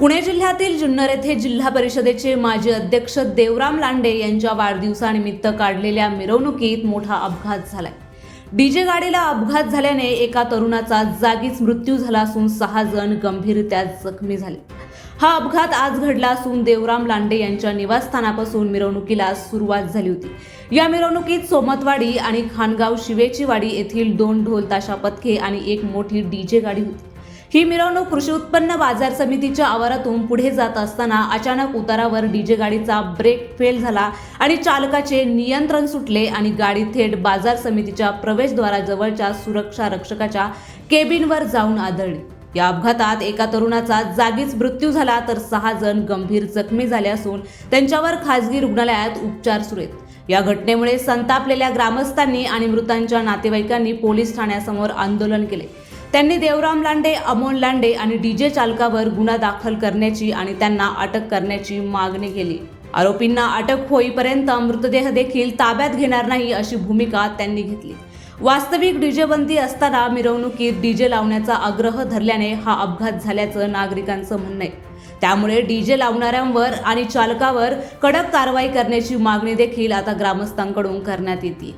पुणे जिल्ह्यातील जुन्नर येथे जिल्हा परिषदेचे माजी अध्यक्ष देवराम लांडे यांच्या वाढदिवसानिमित्त काढलेल्या मिरवणुकीत मोठा अपघात झालाय. डीजे गाडीला अपघात झाल्याने एका तरुणाचा जागीच मृत्यू झाला असून सहा जण गंभीररित्या जखमी झाले. हा अपघात आज घडला असून देवराम लांडे यांच्या निवासस्थानापासून मिरवणुकीला सुरुवात झाली होती. या मिरवणुकीत सोमतवाडी आणि खानगाव शिवेचीवाडी येथील दोन ढोल ताशा पथके आणि एक मोठी डीजे गाडी होती. ही मिरवणूक कृषी उत्पन्न बाजार समितीच्या आवारातून पुढे जात असताना अचानक उतारावर डीजे गाडीचा ब्रेक फेल झाला आणि चालकाचे नियंत्रण सुटले आणि गाडी थेट बाजार समितीच्या प्रवेशद्वाराजवळच्या सुरक्षा रक्षकाच्या केबिनवर जाऊन आदळली. या अपघातात एका तरुणाचा जागीच मृत्यू झाला तर सहा जण गंभीर जखमी झाले असून त्यांच्यावर खासगी रुग्णालयात उपचार सुरू आहेत. या घटनेमुळे संतापलेल्या ग्रामस्थांनी आणि मृतांच्या नातेवाईकांनी पोलीस ठाण्यासमोर आंदोलन केले. त्यांनी देवराम लांडे अमोल लांडे आणि डीजे चालकावर गुन्हा दाखल करण्याची आणि त्यांना अटक करण्याची मागणी केली. आरोपींना अटक होईपर्यंत मृतदेह देखील ताब्यात घेणार नाही अशी भूमिका त्यांनी घेतली. वास्तविक डीजे बंदी असताना मिरवणुकीत डीजे लावण्याचा आग्रह धरल्याने हा अपघात झाल्याचं नागरिकांचं म्हणणं आहे. त्यामुळे डीजे लावणाऱ्यांवर आणि चालकावर कडक कारवाई करण्याची मागणी देखील आता ग्रामस्थांकडून करण्यात येते.